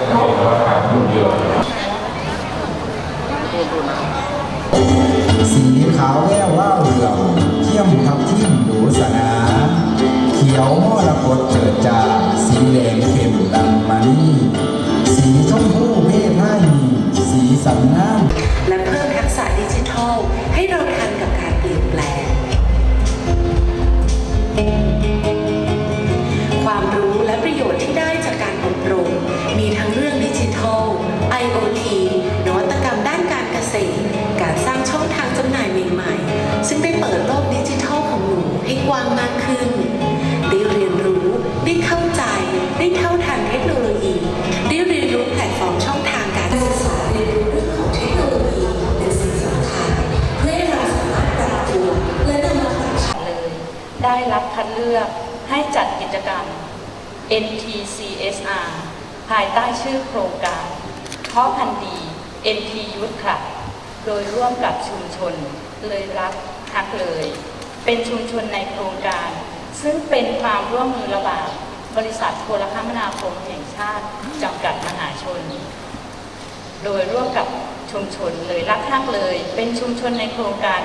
จะได้เรียนรู้สีขาวแววว่าวเหลืองเที่ยมทับทิมดูสนา เขียวมรกตเจิดจาสีแดงเข้มดังมานีสีชมพูเพพานีสีสันน้ำ เลือกให้จัดกิจกรรม NTCSR ภายใต้ชื่อโครงการเพาะพันธุ์ดี NT Youth Club โดยร่วมกับชุมชนเลยรักฮักเลย เป็นชุมชนในโครงการ ซึ่งเป็นความร่วมมือระหว่างบริษัทโทรคมนาคมแห่งชาติจำกัดมหาชน โดยร่วมกับชุมชนเลยรักฮักเลย เป็นชุมชนในโครงการ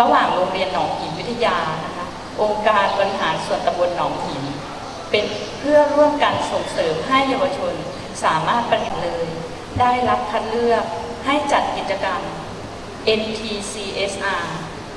ระหว่างโรงเรียนหนองหินวิทยานะคะองค์การบริหารส่วนตำบลหนองหิน เป็นเพื่อร่วมกันส่งเสริมให้เยาวชนสามารถประดิษฐ์เลย ได้รับคัดเลือกให้จัดกิจกรรม NTCSR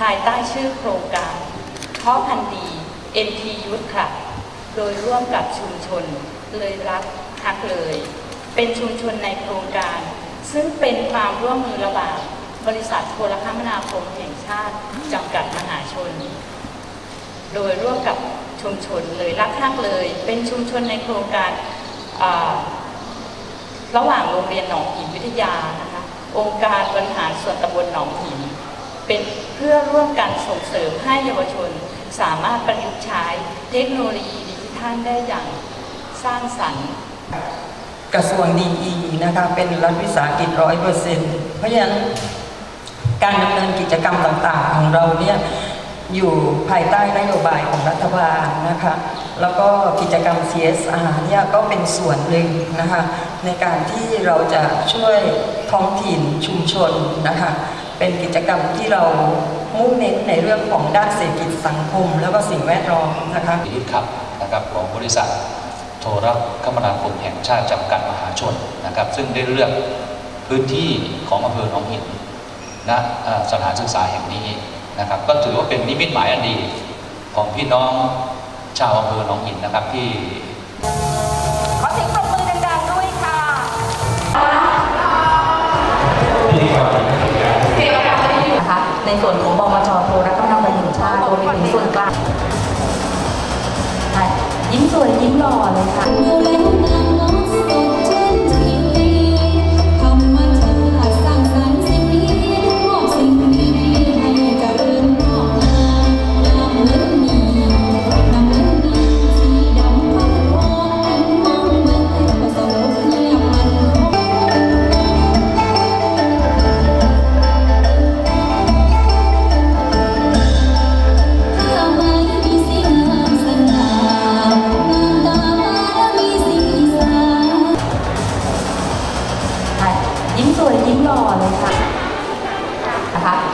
ภายใต้ชื่อโครงการเพาะพันธุ์ดี NT Youth Club โดยร่วมกับชุมชนเลยรักฮักเลย เป็นชุมชนในโครงการ ซึ่งเป็นความร่วมมือระหว่าง บริษัทโทรคมนาคมแห่งชาติ จำกัดมหาชน โดยร่วมกับชุมชนเลยรักฮักเลย เป็นชุมชนในโครงการาระหว่างโรงเรียนหนองหินวิทยานะคะองค์การบริหารส่วนตำบลหนองหิน เป็นเพื่อร่วมกันส่งเสริมให้เยาวชน สามารถประยุกต์ใช้เทคโนโลยีดิจิทัลได้อย่างสร้างสรรค์กระทรวงดีนะคะเป็นรัฐวิสาหกิจร้อยเปอร์เซ็นต์เพราะฉะนั้น การดำเนินกิจกรรมต่างๆ ของเราเนี่ยอยู่ภายใต้นโยบายของรัฐบาลนะคะ แล้วก็กิจกรรม CSR เนี่ยก็เป็นส่วนหนึ่งนะคะในการที่เราจะช่วยท้องถิ่นชุมชนนะคะเป็นกิจกรรมที่เรามุ่งเน้นในเรื่องของด้านเศรษฐกิจสังคม แล้วก็สิ่งแวดล้อมนะคะยุทธครับนะครับของบริษัทโทรคมนาคมแห่งชาติจำกัดมหาชนนะครับ ซึ่งได้เลือกพื้นที่ของอำเภอหนองหิน ณสถานศึกษาแห่งนี้นะครับ ก็ถือว่าเป็นนิมิตหมายอันดีของพี่น้องชาวอำเภอหนองหินนะครับที่ขอเสียงปรบมือดังๆด้วยค่ะนะคะในส่วนของบมจโทรคมนาคมแห่งชาติรวมไปถึงส่วนกลางค่ยิ้มสวยยิ้มหล่อเลยค่ะ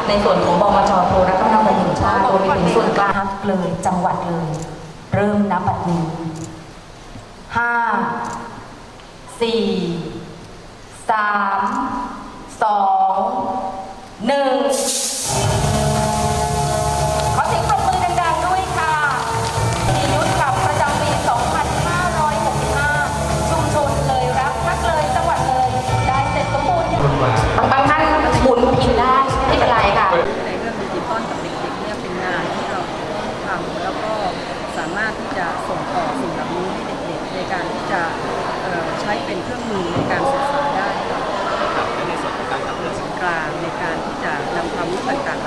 ในส่วนของบมจโทรคมนาคมแห่งชาติรวมไปถึงส่วนกลางเลยจังหวัดเลย เริ่มนับบัดนี้ห้าสี่สามสองหนึ่ง ใช้เป็นเครื่องมือในการศึกษาได้ในส่วนของการขับเคลื่อนกลางในการที่จะนำความรู้ต่าง